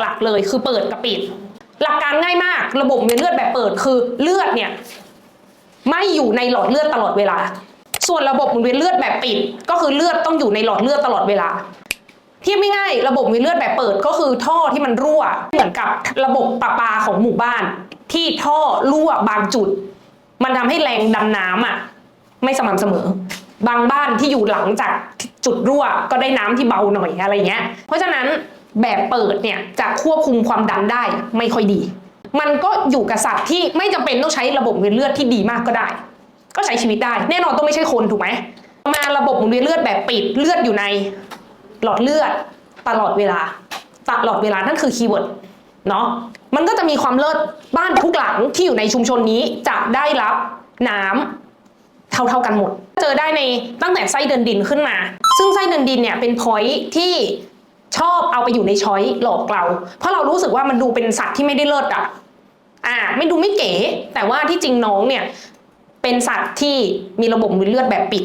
หลักๆ เลยคือเปิดกับปิด หลักการง่ายมาก ระบบมุนเลือดแบบเปิดคือเลือดเนี่ยไม่อยู่ในหลอดเลือดตลอดเวลา ส่วนระบบหมุนเวียนเลือดแบบปิด ก็คือเลือดต้องอยู่ในหลอดเลือดตลอดเวลาเทียบง่ายๆระบบหมุนเวียนเลือดแบบเปิดก็คือท่อที่มันรั่ว เหมือนกับระบบประปาของหมู่บ้าน ที่ท่อรั่วบางจุด มันทำให้แรงดันน้ำอะ ไม่สม่ำเสมอ บางบ้านที่อยู่หลังจากจุดรั่วก็ได้น้ำที่เบาหน่อยอะไรเงี้ย เพราะฉะนั้น แบบเปิดเนี่ยจะควบคุมความดันได้ไม่ค่อยดี มันก็อยู่กับสัตว์ที่ไม่จำเป็นต้องใช้ระบบหมุนเวียนเลือดที่ดีมากก็ได้ ก็ใช้ชีวิตได้ แน่นอนต้องไม่ใช่คนถูกไหมมาระบบหมุนเวียนเลือดแบบปิดเลือดอยู่ใน หลอดเลือดตลอดเวลาตลอดเวลานั่นคือคีย์เวิร์ดเนาะมันก็จะมีความเลิศบ้านทุกหลังที่อยู่ในชุมชนนี้จะได้รับน้ำเท่าๆกันหมด เจอได้ในตั้งแต่ไส้เดินดินขึ้นมา ซึ่งไส้เดินดินเนี่ยเป็นพอยที่ ชอบเอาไปอยู่ในช้อยหลอกเรา เพราะเรารู้สึกว่ามันดูเป็นสัตว์ที่ไม่ได้เลิศอะอ่า ไม่ดูไม่เก๋ แต่ว่าที่จริงน้องเนี่ย เป็นสัตว์ที่มีระบบมุนเลือดแบบปิด